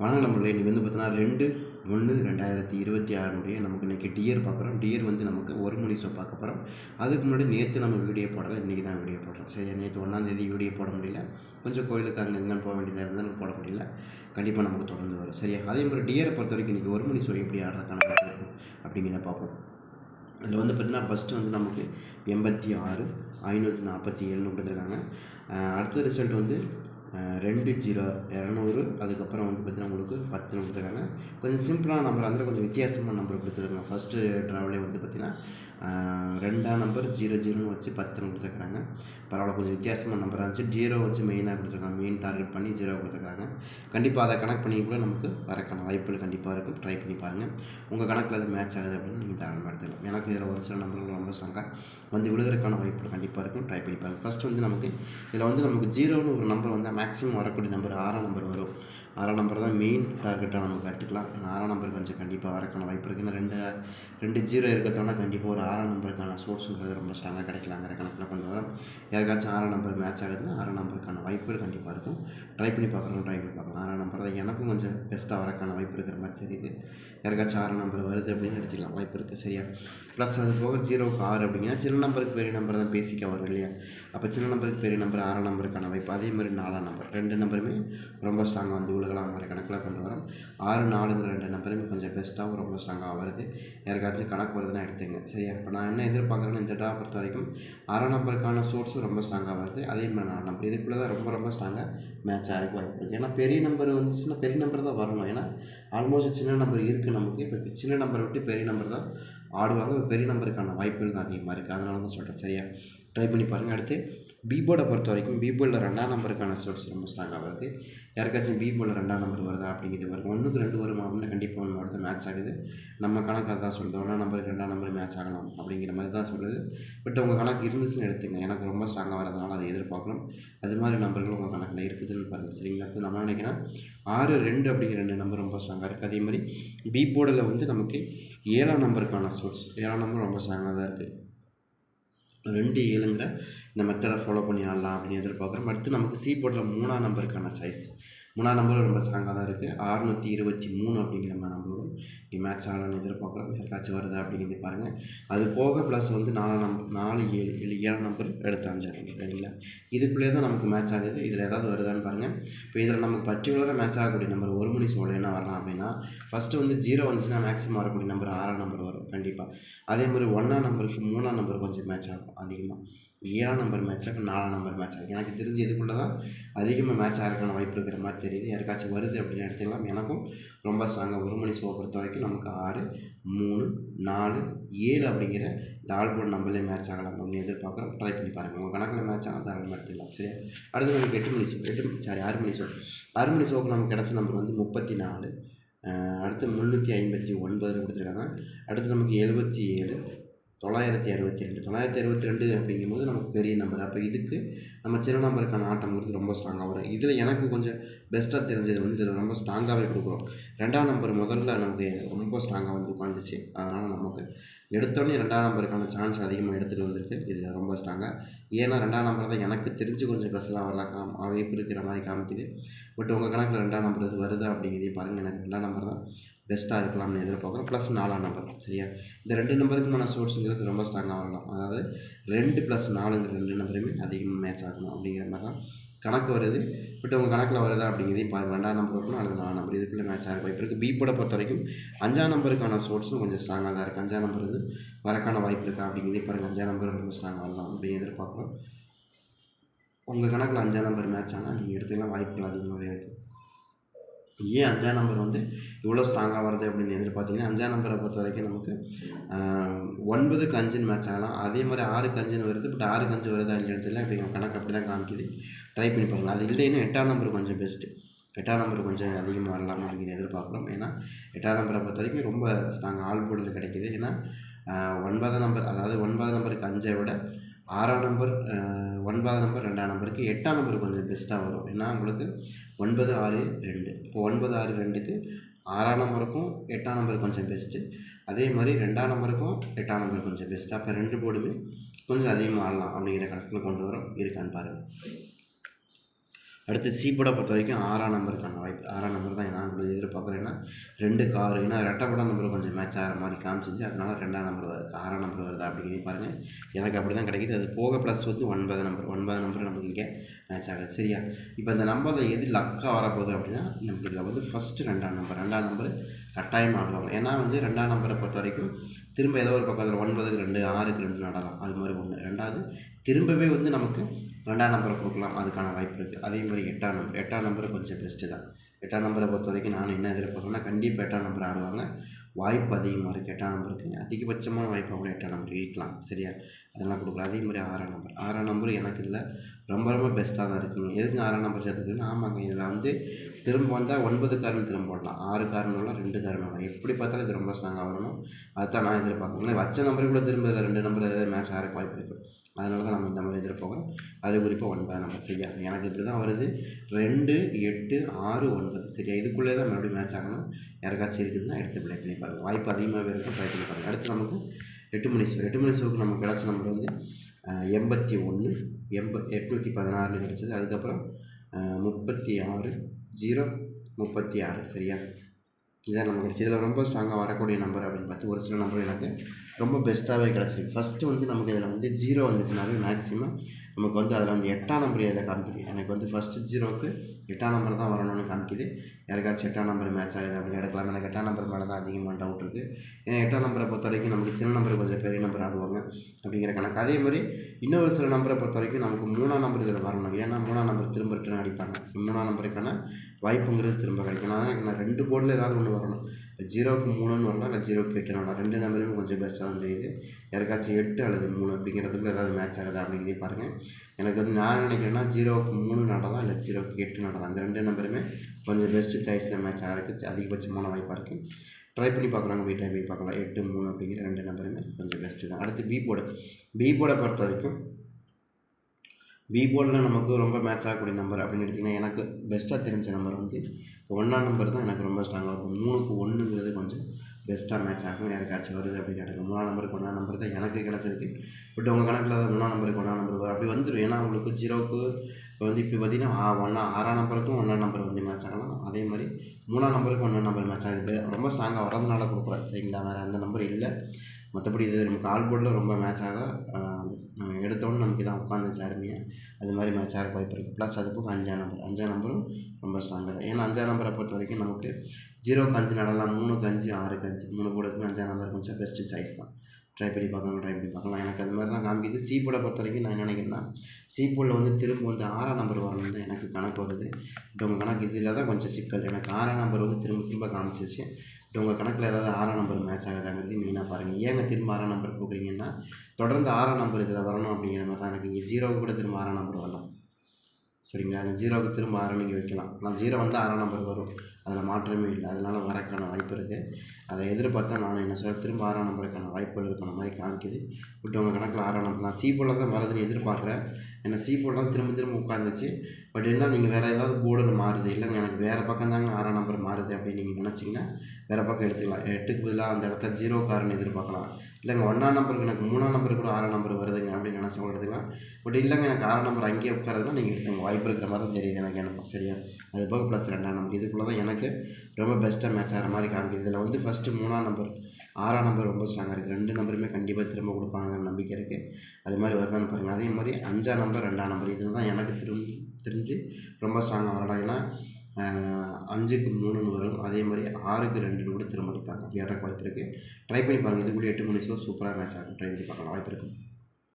வணக்கம் நம்மளே இன்றைக்கி வந்து பார்த்தீங்கன்னா ரெண்டு ஒன்று ரெண்டாயிரத்தி இருபத்தி ஆறுனுடைய நமக்கு இன்றைக்கி டியர் பார்க்குறோம். டியர் வந்து நமக்கு ஒரு மணி ஷோ பார்க்க போகிறோம் அதுக்கு முன்னாடி நேற்று நம்ம வீடியோ போடலை. இன்றைக்கி தான் வீடியோ போடுறோம். சரி நேற்று ஒன்றாந்தேதி வீடியோ போட முடியல. கொஞ்சம் கோயிலுக்கு அங்கே இங்கேன்னு போக வேண்டியதாக இருந்தாலும் போட முடியல. கண்டிப்பாக நமக்கு தொடர்ந்து வரும். சரியா அதே மாதிரி டியரை பொறுத்த வரைக்கும் இன்றைக்கி ஒரு மணி ஷோ எப்படி ஆடுறதுக்கான இருக்கும் அப்படிங்கிறத பார்ப்போம். அதில் வந்து பார்த்திங்கன்னா ஃபஸ்ட்டு வந்து நமக்கு எண்பத்தி ஆறு ஐநூற்றி நாற்பத்தி ஏழுன்னு கொடுத்துருக்காங்க. அடுத்த ரிசல்ட் வந்து ரெண்டு ஜீரோ இரநூறு. அதுக்கப்புறம் வந்து பார்த்திங்கன்னா உங்களுக்கு பத்துன்னு கொடுத்துருக்காங்க கொஞ்சம் சிம்பிளான நம்பர் அந்த கொஞ்சம் வித்தியாசமான நம்பர் கொடுத்துருக்காங்க ஃபஸ்ட்டு ட்ராவலே வந்து பார்த்திங்கன்னா ரெண்டாம் நம்பர் ஜீரோ ஜீரோன்னு வச்சு பத்துன்னு கொடுத்துருக்காங்க பரவாயில்ல கொஞ்சம் வித்தியாசமான நம்பராக இருந்துச்சு. ஜீரோ வச்சு மெயினாக கொடுத்துருக்காங்க. மெயின் டார்கெட் பண்ணி ஜீரோ கொடுத்துருக்காங்க. கண்டிப்பாக அதை கனெக்ட் பண்ணி கூட நமக்கு வரக்கான வாய்ப்புகள் கண்டிப்பாக இருக்கும். ட்ரை பண்ணி பாருங்கள் உங்கள் கணக்கில் அது மேட்ச் ஆகுது அப்படின்னு நீங்கள் தாராளமாக எடுத்துக்கலாம். எனக்கு இதில் ஒரு சில நம்பர்கள் ரொம்ப ஸ்ட்ராங்காக வந்து விழுகிறதுக்கான வாய்ப்புகள் கண்டிப்பாக இருக்கும். ட்ரை பண்ணி பாருங்கள் ஃபஸ்ட் வந்து நமக்கு இதில் வந்து நமக்கு ஜீரோன்னு ஒரு நம்பர் வந்து மேக்ஸிமம் வரக்கூடிய நம்பர் ஆறாம் நம்பர் வரும். ஆறாம் நம்பர் தான் மெயின் டார்கெட்டாக நமக்கு எடுத்துக்கலாம் ஏன்னா ஆறாம் நம்பர் கொஞ்சம் கண்டிப்பாக வரக்கான வாய்ப்பு இருக்குது ரெண்டு ரெண்டு ஜீரோ இருக்கிறதுனால கண்டிப்பாக ஒரு ஆறாம் நம்பருக்கான சோர்ஸுங்கிறது ரொம்ப ஸ்ட்ராங்காக கிடைக்கலாங்கிற கணக்கில் கொண்டு வரோம். யாருக்காச்சும் ஆறாம் நம்பர் மேட்ச் ஆகுதுன்னா ஆறாம் நம்பருக்கான வாய்ப்புகள் கண்டிப்பாக இருக்கும். ட்ரை பண்ணி பார்க்குறோம் ட்ரை பண்ணி பார்க்கலாம். ஆறாம் நம்பர் தான் எனக்கும் கொஞ்சம் பெஸ்ட்டாக வரக்கான வாய்ப்பு இருக்கிற மாதிரி தெரியுது. யாருக்காச்சும் ஆறாம் நம்பர் வருது அப்படின்னு எடுத்துக்கலாம். வாய்ப்பு இருக்குது சரியா? ப்ளஸ் அது போக ஜீரோக்கு ஆறு அப்படிங்கன்னா சின்ன நம்பருக்கு பெரிய நம்பர் தான் பேசிக்க வரும் இல்லையா? அப்போ சின்ன நம்பருக்கு பெரிய நம்பர் ஆறாம் நம்பருக்கான வாய்ப்பு. அதே மாதிரி நாலாம் நம்பர். ரெண்டு நம்பருமே ரொம்ப ஸ்ட்ராங்காக வந்து உலகலாங்கிற கணக்கில் கொண்டு வரோம். ஆறு நாலுங்கிற ரெண்டு நம்பருமே கொஞ்சம் பெஸ்ட்டாகவும் ரொம்ப ஸ்ட்ராங்காக வருது. யாருக்காச்சும் கணக்கு வருதுன்னா எடுத்துங்க சரியா? இப்போ நான் என்ன எதிர்பார்க்குறேன்னு இந்த டா பொறுத்த வரைக்கும் ஆறாம் நம்பருக்கான சோர்ஸும் ரொம்ப ஸ்ட்ராங்காக வருது. அதே மாதிரி நாலு நம்பர். இதுக்குள்ளே தான் ரொம்ப ரொம்ப ஸ்ட்ராங்காக மேட்ச் ஆக வாய்ப்பு இருக்குது ஏன்னா பெரிய நம்பர் வந்துச்சுன்னா பெரிய நம்பர் தான் வரணும். ஏன்னா ஆல்மோஸ்ட் சின்ன நம்பர் இருக்குது நமக்கு. இப்போ சின்ன நம்பரை விட்டு பெரிய நம்பர் தான் ஆடுவாங்க. பெரிய நம்பருக்கான வாய்ப்புகள் தான் அதிகமாக இருக்குது அதனால தான் சொல்கிறேன் சரியா? ட்ரை பண்ணி பாருங்கள் அடுத்து பீபோர்டை பொறுத்த வரைக்கும் பீபோர்டில் ரெண்டாம் நம்பருக்கான ஸ்டோர்ஸ் ரொம்ப ஸ்ட்ராங்காக வருது யாருக்காச்சும் பீபோர்டில் ரெண்டாம் நம்பர் வருதா அப்படிங்கிறது வரும் ஒன்றுக்கு ரெண்டு வரும் அப்படின்னு கண்டிப்பாக ஒன்று அடுத்து மேட்ச் ஆகுது. நம்ம கணக்கு அதான் சொல்லுது. ஒன்றாம் நம்பருக்கு ரெண்டாம் நம்பர் மேட்ச் ஆகலாம் அப்படிங்கிற மாதிரி தான் சொல்லுது. பட் உங்கள் கணக்கு இருந்துச்சுன்னு எடுத்துங்க எனக்கு ரொம்ப ஸ்ட்ராங்காக வரதுனால அதை எதிர்பார்க்கணும். அது மாதிரி நம்பர்கள் உங்கள் கணக்கில் இருக்குதுன்னு பாருங்கள் சரிங்களா? இப்போ நம்ம நினைக்கிறேன்? ஆறு ரெண்டு அப்படிங்கிற ரெண்டு நம்பர் ரொம்ப ஸ்ட்ராங்காக இருக்குது அதே மாதிரி பீபோர்டில் வந்து நமக்கு ஏழாம் நம்பருக்கான சோர்ஸ் ஏழாம் நம்பர் ரொம்ப ஸ்ட்ராங்காக தான் இருக்குது ரெண்டு ஏழுங்கிற இந்த மெத்தடை ஃபாலோ பண்ணி ஆடலாம் அப்படின்னு எதிர்பார்க்குறோம். அடுத்து நமக்கு சி போடுற மூணாம் நம்பருக்கான சாய்ஸ் மூணாம் நம்பர் ரொம்ப ஸ்ட்ராங்காக தான் இருக்குது அறுநூற்றி இருபத்தி மூணு அப்படிங்கிற மாதிரி நம்பரும் இங்கே மேட்ச் ஆகலாம்னு எதிர்பார்க்குறோம். யாருக்காச்சும் வருதா அப்படிங்கிறது பாருங்கள் அது போக ப்ளஸ் வந்து நாலாம் நம்பர் நாலு ஏழு ஏழு ஏழாம் நம்பர் எடுத்து அஞ்சாம் சரிங்களா? இதுக்குள்ளே தான் நமக்கு மேட்ச் ஆகுது. இதில் ஏதாவது வருதான்னு பாருங்கள் இப்போ இதில் நமக்கு பர்டிகுலராக மேட்ச் ஆகக்கூடிய நம்பர் ஒரு மணி சோழ என்ன வரலாம் அப்படின்னா ஃபஸ்ட்டு வந்து ஜீரோ வந்துச்சுன்னா மேக்ஸிமம் வரக்கூடிய நம்பர் ஆறாம் நம்பர் வரும் கண்டிப்பாக அதே மாதிரி ஒன்றாம் நம்பருக்கு மூணாம் நம்பர் கொஞ்சம் மேட்ச் ஆகும் அதிகமாக ஏழாம் நம்பர் மேட்ச் ஆகும் நாலாம் நம்பர் மேட்ச் ஆகும் எனக்கு தெரிஞ்சு இதுக்குள்ளே தான் அதிகமாக மேட்ச் ஆகிறதுக்கான வாய்ப்பு இருக்கிற மாதிரி தெரியுது. யாருக்காச்சும் வருது அப்படின்னு எடுத்துக்கலாம். எனக்கும் ரொம்ப ஸ்ட்ராங்காக ஒரு மணி ஷோ பொறுத்த வரைக்கும் நமக்கு ஆறு மூணு நாலு ஏழு அப்படிங்கிற இந்த ஆல்போர்ட் நம்பர்லேயே மேட்ச் ஆகலாம் அப்படின்னு எதிர்பார்க்குறோம். ட்ரை பண்ணி பாருங்கள் உங்கள் கணக்கில் மேட்ச் ஆனால் தாராளமாக எடுத்துக்கலாம். சரியா? அடுத்து நமக்கு எட்டு மணி ஷோ எட்டு சாரி ஆறு மணி ஷோ ஆறு மணி ஷோக்கு நமக்கு கிடச்ச நம்பர் வந்து முப்பத்தி நாலு அடுத்து முந்நூற்றி ஐம்பத்தி ஒன்பதுன்னு கொடுத்துருக்காங்க. அடுத்து நமக்கு எழுபத்தி ஏழு தொள்ளாயிரத்தி அறுபத்தி ரெண்டு தொள்ளாயிரத்தி அறுபத்தி ரெண்டு அப்படிங்கும்போது நமக்கு பெரிய நம்பர் அப்போ இதுக்கு நம்ம சின்ன நம்பருக்கான ஆட்டம்ங்கிறது ரொம்ப ஸ்ட்ராங்காக வரும். இதில் எனக்கு கொஞ்சம் பெஸ்ட்டாக தெரிஞ்சது வந்து இதில் ரொம்ப ஸ்ட்ராங்காகவே கொடுக்குறோம். ரெண்டாம் நம்பர் முதல்ல நமக்கு ரொம்ப ஸ்ட்ராங்காக வந்து உட்காந்துச்சு அதனால் நமக்கு எடுத்தோடனே ரெண்டாம் நம்பருக்கான சான்ஸ் அதிகமாக எடுத்துகிட்டு வந்திருக்கு. இதில் ரொம்ப ஸ்ட்ராங்காக ஏன்னா ரெண்டாம் நம்பர் தான் எனக்கு தெரிஞ்சு கொஞ்சம் பெஸ்ட்டாக வரலாம். காம் வாய்ப்பு இருக்கிற மாதிரி காமிக்குது. பட் உங்கள் கணக்கில் ரெண்டாம் நம்பர் வருதா அப்படிங்கிறதையும் பாருங்கள் எனக்கு ரெண்டாம் நம்பர் தான் பெஸ்ட்டாக இருக்கலாம்னு எதிர்பார்க்குறோம் ப்ளஸ் நாலாம் நம்பர் சரியா? இந்த ரெண்டு நம்பருக்குமான சோர்ஸுங்கிறது ரொம்ப ஸ்ட்ராங்காக வரலாம் அதாவது ரெண்டு ப்ளஸ் நாலுங்கிற ரெண்டு நம்பருமே அதிகமாக மேட்ச் ஆகணும் அப்படிங்கிற மாதிரி தான் கணக்கு வருது. பட் உங்கள் கணக்கில் வருதா அப்படிங்கிறதையும் பாருங்கள் ரெண்டாம் நம்பர் இருக்கணும் அல்லது நாலாம் நம்பர் இதுக்குள்ளே மேட்ச் ஆக வாய்ப்பு இருக்குது பி போட பொறுத்த வரைக்கும் அஞ்சாம் நம்பருக்கான சோர்ஸும் கொஞ்சம் ஸ்ட்ராங்காக தான் இருக்குது அஞ்சாம் நம்பர் வந்து வரக்கான வாய்ப்பு இருக்கா அப்படிங்கிறதையும் பாருங்கள் அஞ்சாம் நம்பர் ரொம்ப ஸ்ட்ராங்காக வரலாம் அப்படின்னு எதிர்பார்க்குறோம். உங்கள் கணக்கில் அஞ்சாம் நம்பர் மேட்ச் ஆனால் நீங்கள் எடுத்துக்கலாம். வாய்ப்புகள் அதிகமாகவே இருக்குது ஏன் அஞ்சாம் நம்பர் வந்து இவ்வளோ ஸ்ட்ராங்காக வருது அப்படின்னு எதிர்பார்த்தீங்கன்னா அஞ்சாம் நம்பரை பொறுத்த வரைக்கும் நமக்கு ஒன்பதுக்கு அஞ்சுன்னு மேட்ச் ஆகலாம். அதே மாதிரி ஆறுக்கு அஞ்சுன்னு வருது பட் ஆறுக்கு அஞ்சு வருதா இல்லைன்னு இப்படி கணக்கு அப்படி தான் காமிக்குது. ட்ரை பண்ணி பாருங்கள் அது இல்லைன்னா எட்டாம் நம்பர் கொஞ்சம் பெஸ்ட்டு எட்டாம் நம்பர் கொஞ்சம் அதிகமாக வரலாம் அப்படிங்கிற எதிர்பார்க்குறோம் ஏன்னா எட்டாம் நம்பரை பொறுத்த வரைக்கும் ரொம்ப ஸ்ட்ராங் ஆல் போர்டில் கிடைக்கிது. ஏன்னா ஒன்பதாம் நம்பர் அதாவது ஒன்பதாம் நம்பருக்கு அஞ்சை விட ஆறாம் நம்பர் ஒன்பதாம் நம்பர் ரெண்டாம் நம்பருக்கு எட்டாம் நம்பர் கொஞ்சம் பெஸ்ட்டாக வரும். ஏன்னா உங்களுக்கு ஒன்பது ஆறு ரெண்டு. இப்போ ஒன்பது ஆறு ரெண்டுக்கு ஆறாம் நம்பருக்கும் எட்டாம் நம்பர் கொஞ்சம் பெஸ்ட்டு அதே மாதிரி ரெண்டாம் நம்பருக்கும் எட்டாம் நம்பர் கொஞ்சம் பெஸ்ட்டு அப்போ ரெண்டு போர்டுமே கொஞ்சம் அதிகமாக ஆடலாம் அப்படிங்கிற கணக்கில் கொண்டு வரோம். இருக்கான்னு பாருங்கள் அடுத்து சி பொறுத்த வரைக்கும் ஆறாம் நம்பருக்கான வாய்ப்பு ஆறாம் நம்பர் தான் நான் கொஞ்சம் எதிர்பார்க்குறேன் ஏன்னா ரெண்டு கார் ஏன்னா ரெட்டப்படம் நம்பர் கொஞ்சம் மேட்ச் ஆகிற மாதிரி காமிச்சிச்சு அதனால ரெண்டாம் நம்பர் வருது ஆறாம் நம்பர் வருதா அப்படிங்கிறது பாருங்கள் எனக்கு அப்படி தான் கிடைக்குது. அது போக ப்ளஸ் வந்து ஒன்பது நம்பர் ஒன்பது நம்பர் நமக்கு இங்கே மேட்ச் ஆகுது. சரியா? இப்போ இந்த நம்பரில் எது லக்காக வரப்போகுது அப்படின்னா நமக்கு இதில் வந்து ஃபஸ்ட்டு ரெண்டாம் நம்பர் ரெண்டாம் நம்பர் கட்டாயம் ஆடுவாங்க ஏன்னா வந்து ரெண்டாம் நம்பரை பொறுத்த வரைக்கும் திரும்ப ஏதோ ஒரு பக்கத்தில் ஒன்பதுக்கு ரெண்டு ஆறுக்கு ரெண்டு நடலாம். அது மாதிரி ஒன்று ரெண்டாவது திரும்பவே வந்து நமக்கு ரெண்டாம் நம்பரை கொடுக்கலாம் அதுக்கான வாய்ப்பு இருக்குது அதே மாதிரி எட்டாம் நம்பர் எட்டாம் நம்பர் கொஞ்சம் பெஸ்ட்டு தான். எட்டாம் நம்பரை பொறுத்த வரைக்கும் நான் என்ன எதிர்பார்க்கணும்னா கண்டிப்பாக எட்டாம் நம்பர் ஆடுவாங்க. வாய்ப்பு அதிகமாக இருக்குது எட்டாம் நம்பருக்கு அதிகபட்சமான வாய்ப்பு கூட எட்டாம் நம்பர் இருக்கலாம் சரியா? அதெல்லாம் கொடுக்கலாம் அதே மாதிரி ஆறாம் நம்பர் ஆறாம் நம்பர் எனக்கு இதில் ரொம்ப ரொம்ப பெஸ்ட்டாக தான் இருக்குங்க எதுக்கு ஆறாம் நம்பர் சேர்த்துக்குன்னு ஆமாங்க இதில் வந்து திரும்ப வந்தால் ஒன்பது காரணம் திரும்ப போடலாம். ஆறு காரணம்லாம் ரெண்டு காரணம் எப்படி பார்த்தாலும் இது ரொம்ப ஸ்ட்ராங்காக வரணும். அதுதான் நான் எதிர்பார்க்கணும் வச்ச நம்பரை கூட திரும்ப இதில் ரெண்டு நம்பர் ஏதாவது மேட்ச் ஆகிறக்கு வாய்ப்பு இருக்குது அதனால தான் நம்ம இந்த மாதிரி எதிர்பார்க்குறோம் அது குறிப்பாக ஒன்பது நம்பர் சரியா? எனக்கு இப்படி தான் வருது. ரெண்டு எட்டு ஆறு ஒன்பது. சரியா? இதுக்குள்ளே தான் மறுபடியும் மேட்ச் ஆகணும். யாருக்காச்சும் இருக்குதுன்னா எடுத்து ப்ளே பண்ணி பாருங்கள் வாய்ப்பு அதிகமாகவே இருக்கும் ட்ரை பண்ணி பாருங்கள் அடுத்து நமக்கு எட்டு மணி சோறு எட்டு மணி சோறுக்கு நமக்கு கிடச்ச நம்பர் வந்து எண்பத்தி ஒன்று எண்ப எட்நூற்றி பதினாறுன்னு கிடச்சிது. அதுக்கப்புறம் முப்பத்தி ஆறு ஜீரோ முப்பத்தி ஆறு. சரியா? இதான் நமக்கு கிடச்சி. இதில் ரொம்ப ஸ்ட்ராங்காக வரக்கூடிய நம்பர் அப்படின்னு பார்த்து ஒரு சில நம்பர் எனக்கு ரொம்ப பெஸ்ட்டாகவே கிடச்சிருக்கு. ஃபஸ்ட்டு வந்து நமக்கு இதில் வந்து ஜீரோ வந்துச்சுனாவே மேக்ஸிமம் நமக்கு வந்து அதில் வந்து எட்டாம் நம்பர் இதில் காமிக்குது. எனக்கு வந்து ஃபஸ்ட்டு ஜீரோவுக்கு எட்டாம் நம்பர் தான் வரணும்னு காமிக்குது. யாருக்காச்சும் எட்டாம் நம்பர் மேட்ச் ஆகுது அப்படின்னு எடுக்கலாம் எனக்கு எட்டாம் நம்பர் மேலே தான் அதிகமாக டவுட் இருக்குது ஏன்னா எட்டாம் நம்பரை பொறுத்த வரைக்கும் நமக்கு சின்ன நம்பர் கொஞ்சம் பெரிய நம்பர் ஆடுவாங்க அப்படிங்கிற கணக்கு. அதே மாதிரி இன்னொரு சில நம்பரை பொறுத்த வரைக்கும் நமக்கு மூணாம் நம்பர் இதில் வரணும். ஏன்னா மூணாம் நம்பர் திரும்ப ரிட்டர்ன் அடிப்பாங்க. மூணாம் நம்பருக்கான வாய்ப்புங்கிறது திரும்ப கிடைக்கணும் நான் எனக்கு நான் ரெண்டு போர்டில் ஏதாவது ஒன்று வரணும். இப்போ ஜீரோக்கு மூணுன்னு வரலாம் இல்லை ஜீரோக்கு எட்டுன்னு வரலாம். ரெண்டு நம்பருமே கொஞ்சம் பெஸ்ட்டாக தான் தெரியுது யாருக்காச்சும் எட்டு அல்லது மூணு அப்படிங்கிறதுக்குள்ள ஏதாவது மேட்ச் ஆகுதா அப்படிங்கிறதே பாருங்கள் எனக்கு வந்து நான் நினைக்கிறேன்னா ஜீரோக்கு மூணு நடலாம் இல்லை ஜீரோக்கு எட்டு நடலாம். அந்த ரெண்டு நம்பருமே கொஞ்சம் பெஸ்ட்டு சாய்ஸில் மேட்ச் ஆகிறதுக்கு அதிகபட்சமான வாய்ப்பாக இருக்குது ட்ரை பண்ணி பார்க்குறாங்க போய் ட்ரை பண்ணி பார்க்கலாம். எட்டு மூணு அப்படிங்கிற ரெண்டு நம்பருமே கொஞ்சம் பெஸ்ட்டு தான். அடுத்து பி போர்டு பி போர்டை பொறுத்த வரைக்கும் பி நமக்கு ரொம்ப மேட்ச் ஆகக்கூடிய நம்பர் அப்படின்னு எடுத்திங்கன்னா எனக்கு பெஸ்ட்டாக தெரிஞ்ச நம்பர் வந்து ஒன்றாம் நம்பர் தான் எனக்கு ரொம்ப ஸ்ட்ராங்காக இருக்கும். மூணுக்கு ஒன்றுங்கிறது கொஞ்சம் பெஸ்ட்டாக மேட்ச் ஆகும். யாருக்காச்சும் வருது அப்படின்னு எனக்கு மூணாம் நம்பருக்கு ஒன்றாம் நம்பர் தான் எனக்கு கிடச்சிருக்கு. பட் உங்கள் கணக்கில் தான் மூணாம் நம்பருக்கு ஒன்றாம் நம்பர் வரும் அப்படி வந்துடும் ஏன்னா உங்களுக்கு ஜீரோவுக்கு இப்போ வந்து இப்போ பார்த்தீங்கன்னா ஒன்றா ஆறாம் நம்பருக்கும் ஒன்றாம் நம்பர் வந்து மேட்ச் ஆகலாம். அதே மாதிரி மூணாம் நம்பருக்கு ஒன்றாம் நம்பர் மேட்ச் ஆகுது. ரொம்ப ஸ்ட்ராங்காக வரதுனால கொடுக்குறேன். சரிங்களா? வேறு அந்த நம்பர் இல்லை. மற்றபடி இது நமக்கு ஆல் போர்டில் ரொம்ப மேட்ச் ஆக நம்ம எடுத்தோன்னு நமக்கு இதான் உட்காந்துச்சு அருமையாக அது மாதிரி மேட்ச் ஆக வாய்ப்பு இருக்குது ப்ளஸ் அது போக அஞ்சாம் நம்பர் அஞ்சாம் நம்பரும் ரொம்ப ஸ்ட்ராங்காக தான் ஏன்னா அஞ்சாம் நம்பரை பொறுத்த வரைக்கும் நமக்கு ஜீரோக்கு அஞ்சு நடலாம் மூணுக்கு அஞ்சு ஆறுக்கு அஞ்சு. மூணு போர்டுக்கு அஞ்சாம் நம்பர் கொஞ்சம் பெஸ்ட்டு சாய்ஸ் தான். ட்ரை பண்ணி பார்க்கலாம் ட்ரை பண்ணி பார்க்கலாம். எனக்கு அது மாதிரி தான் காமிக்குது. சி போர்டை பொறுத்த வரைக்கும் நான் நினைக்கிறேன்னா சி போர்டில் வந்து திரும்ப வந்து ஆறாம் நம்பர் வரணும் தான் எனக்கு கணக்கு வருது. இப்போ உங்கள் கணக்கு இதில் தான் கொஞ்சம் சிக்கல். எனக்கு ஆறாம் நம்பர் வந்து திரும்ப திரும்ப காமிச்சிச்சு இப்போ உங்கள் கணக்கில் ஏதாவது ஆறாம் நம்பர் மேட்ச் ஆகுதாங்கிறது மெயினாக பாருங்கள் ஏங்க திரும்ப ஆறாம் நம்பர் கொடுக்குறீங்கன்னா தொடர்ந்து ஆறாம் நம்பர் இதில் வரணும் அப்படிங்கிற மாதிரி தான் எனக்கு இங்கே ஜீரோவுக்கு கூட திரும்ப ஆறாம் நம்பர் வரலாம். சரிங்களா? அந்த ஜீரோவுக்கு திரும்ப ஆறாம் நீங்கள் வைக்கலாம். நான் ஜீரோ வந்து ஆறாம் நம்பர் வரும். அதில் மாற்றமே இல்லை. அதனால் வரக்கான வாய்ப்பு இருக்குது அதை எதிர்பார்த்தா நான் என்ன சார் திரும்ப ஆறாம் நம்பருக்கான வாய்ப்புகள் இருக்கிற மாதிரி காமிக்குது. பட் உங்கள் கணக்கில் ஆறாம் நம்பர் நான் சி போர்டில் தான் வருதுன்னு எதிர்பார்க்குறேன். ஏன்னா சி போர்டில் தான் திரும்ப திரும்ப உட்காந்துச்சு. பட் இருந்தால் நீங்கள் வேறு ஏதாவது போர்டில் மாறுது. இல்லைங்க எனக்கு வேறு பக்கம் தாங்க ஆறாம் நம்பர் மாறுது அப்படின்னு நீங்கள் நினச்சிங்கன்னா வேறு பக்கம் எடுத்துக்கலாம். எட்டுக்கு பதிலாக அந்த இடத்துல ஜீரோ காருன்னு எதிர்பார்க்கலாம். இல்லைங்க ஒன்றாம் நம்பருக்கு எனக்கு மூணாம் நம்பர் கூட ஆறாம் நம்பர் வருதுங்க அப்படின்னு நினச்சவங்க எடுத்துக்கலாம் பட் இல்லைங்க எனக்கு ஆறாம் நம்பர் அங்கேயே உட்காரதுனா நீங்கள் எடுத்துங்க வாய்ப்பு இருக்கிற மாதிரி தான் தெரியுது எனக்கு எனக்கு சரியா. அது போக ப்ளஸ் ரெண்டாம் நம்பர் இதுக்குள்ளே தான் எனக்கு ரொம்ப பெஸ்ட்டாக மேட்ச் ஆகிற மாதிரி காமிக்குது. இதில் வந்து ஃபஸ்ட்டு மூணாம் நம்பர் ஆறாம் நம்பர் ரொம்ப ஸ்ட்ராங்காக இருக்குது ரெண்டு நம்பருமே கண்டிப்பாக திரும்ப கொடுப்பாங்கன்னு நம்பிக்கை இருக்குது அது மாதிரி வருதான்னு பாருங்கள் அதே மாதிரி அஞ்சாம் நம்பர் ரெண்டாம் நம்பர் இதில் தான் எனக்கு திரும்ப தெரிஞ்சு ரொம்ப ஸ்ட்ராங்காக வரலாம் ஏன்னா அஞ்சுக்கு மூணுன்னு வரும். அதே மாதிரி ஆறுக்கு ரெண்டுன்னு கூட திரும்ப அடிப்பாங்க. அப்படி வாய்ப்பு இருக்குது ட்ரை பண்ணி பாருங்கள் இது கூட எட்டு மணி ஷோ சூப்பராக மேட்ச் ஆகும். ட்ரை பண்ணி பார்க்கலாம். வாய்ப்பு இருக்குது